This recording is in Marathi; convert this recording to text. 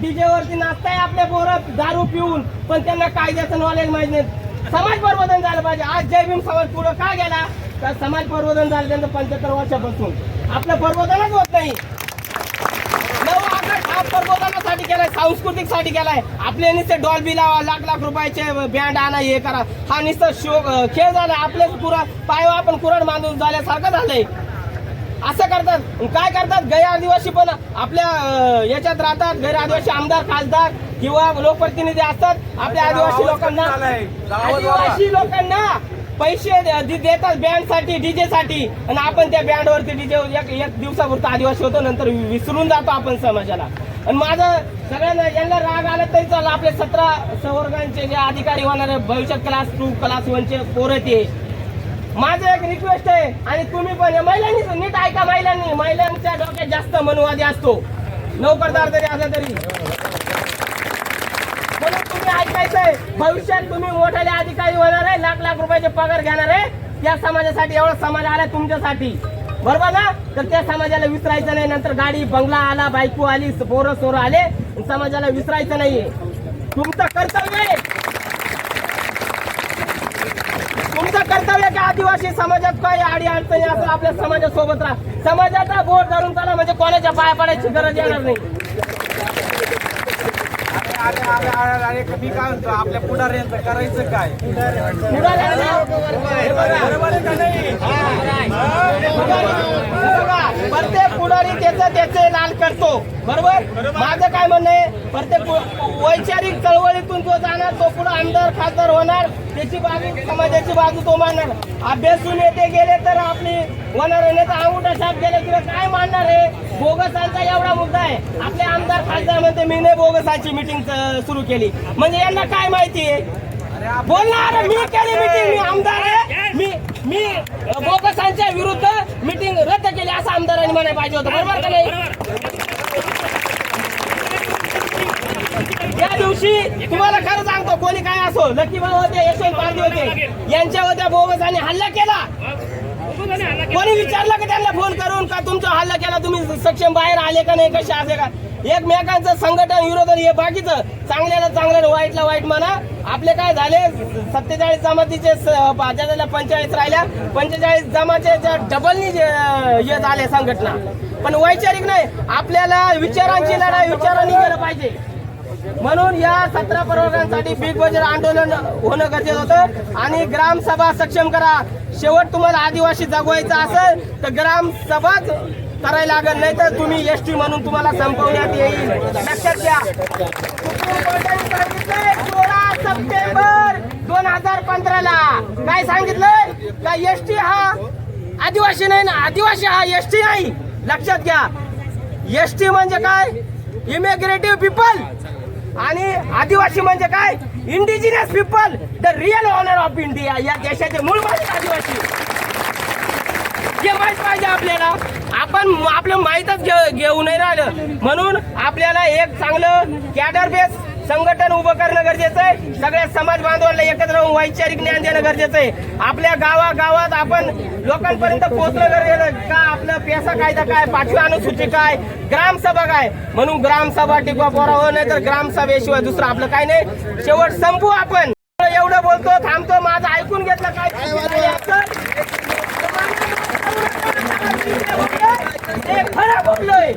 डीजे वरती नाचताय आपले पोरं दारू पिऊन पण त्यांना कायद्याचं नॉलेज माहीत नाही. समाज परिवर्तन झालं पाहिजे. आज जय भीम समाज पुढे का गेला? तर समाज परिवर्तन झालं त्यांचं पंच्याहत्तर वर्षापासून. आपलं परिवर्तनच होत नाही. नऊ केलाय सांस्कृतिकसाठी केलाय आपले नुसते डॉल्बी लावा लाख लाख रुपयाचे बँड आणा हे करा. हा नुसतं शो खेळ झाला आपले पुरा पायवा आपण कुरण बांधून झाल्यासारखं झालंय. असं करतात. काय करतात? गैर आदिवासी पण आपल्या याच्यात राहतात. गैर आदिवासी आमदार खासदार किंवा लोकप्रतिनिधी असतात. आपल्या आदिवासी लोकांना आदिवासी लोकांना पैसे देतात बँडसाठी डीजे साठी आणि आपण त्या बँड वरती डीजे एक एक दिवसापुरतं आदिवासी होतो नंतर विसरून जातो आपण समाजाला. आणि माझं सगळ्यांना यांना राग आला तरी चाललं. आपले सतरा संवर्गांचे जे अधिकारी होणारे भविष्यात क्लास टू क्लास वनचे पोरं ते. माझं एक रिक्वेस्ट आहे आणि तुम्ही पण महिलांनी नीट ऐका महिलांनी. महिलांच्या डोक्यात जास्त मनुवादी असतो. नोकरदार जरी असला तरी. म्हणून तुम्ही ऐकायचंय भविष्यात तुम्ही मोठाले अधिकारी होणार आहे लाख लाख रुपयाचे पगार घेणार आहे. त्या समाजासाठी एवढा समाज आला तुमच्यासाठी. बरोबर ना? तर त्या समाजाला विसरायचं नाही नंतर गाडी बंगला आला बायको आली पोरं सोरं आले समाजाला विसरायचं नाहीये. तुमचं कर्तव्य आहे तुमचं कर्तव्य की आदिवासी समाजात काही अडी अडचणी असं आपल्या समाजासोबत राहा समाजाचा बोट धरून चला म्हणजे कोणाच्या पाया पडायची गरज येणार नाही अरे अरे अरे अरे मी काय म्हणतो आपल्या पुढाऱ्यांचं करायचं काय बरोबर आहे का नाही प्रत्येक पुढारी त्याचं त्याचे लाल करतो. बरोबर? माझं काय म्हणणं आहे प्रत्येक वैचारिक चळवळीतून जो जाणार तो पुढे आमदार खासदार होणार त्याची बाजू समाजाची बाजू तो मांडणार. अभ्यासू नेते गेले तर आपली होणार नेता अंगुठा छाप गेले किंवा काय मांडणार आहे बोगसांचा एवढा मुद्दा आहे. आपले आमदार खासदार म्हणते मी नाही बोगसाची मिटिंग सुरू केली. म्हणजे यांना काय माहिती आहे? बोलणार मी केली मिटिंग मी आमदार आहे. मी मी बोगसांच्या विरुद्ध मीटिंग रद्द केली असं आमदारांनी म्हणायला पाहिजे होतं. बरोबर का नाही? त्या दिवशी तुम्हाला खरं सांगतो कोणी काय असो लकीबा होते यशवंत पारधी होते यांच्या होत्या बोगसाने हल्ला केला. कोणी विचारलं का त्यांना फोन करून? का तुमचा हल्ला केला? तुम्ही सक्षम बाहेर आले का नाही? कसे असे का? एकमेकांचं संघटन विरोधन हे बाकीचं. चांगल्याला चांगलं वाईटला वाईट म्हणा. आपले काय झाले? सत्तेचाळीस जमातीचे स- पंचेचाळीस राहिल्या. पंचेचाळीस जमाचे डबलनी हे झाले संघटना. पण वैचारिक नाही. आपल्याला विचारांची लढाई विचारांनी केलं पाहिजे. म्हणून या सतरा प्रवर्गांसाठी बिग बजेट आंदोलन होणं गरजेचं होतं. आणि ग्रामसभा सक्षम करा. शेवट तुम्हाला आदिवासी जगवायचं असेल तर ग्रामसभाच करायला लागेल. नाही तर तुम्ही एस टी म्हणून तुम्हाला संपवण्यात येईल. लक्षात घ्या. सोळा सप्टेंबर दोन हजार पंधराला काय सांगितलं का एस टी हा आदिवासी नाही ना आदिवासी हा एस टी नाही. लक्षात घ्या. एस टी म्हणजे काय? इमिग्रेटिव्ह पीपल आणि आदिवासी म्हणजे काय? Indigenous people the real owner of India या देशाचे मूळ मालिक आदिवासी. हे माहीत पाहिजे आपल्याला आपण आपलं माहीतच घेऊ नाही राहिलं. म्हणून आपल्याला एक चांगलं कॅडर बेस संघटन उभं करणं गरजेचं आहे. सगळ्या समाज बांधवांना एकत्र राहून वैचारिक ज्ञान देणं गरजेचं आहे. आपल्या गावा गावात आपण लोकांपर्यंत पोहोचणं गरजेचं. का आपलं पेसा कायदा काय पाचवी अनुसूची काय? ग्रामसभा काय? म्हणून ग्रामसभा टिकवा पोरावं नाही तर ग्रामसभेशिवाय दुसरं आपलं काय नाही. शेवट संपू आपण. एवढं बोलतो थांबतो माझं ऐकून घेतलं काय? खरं बोललोय.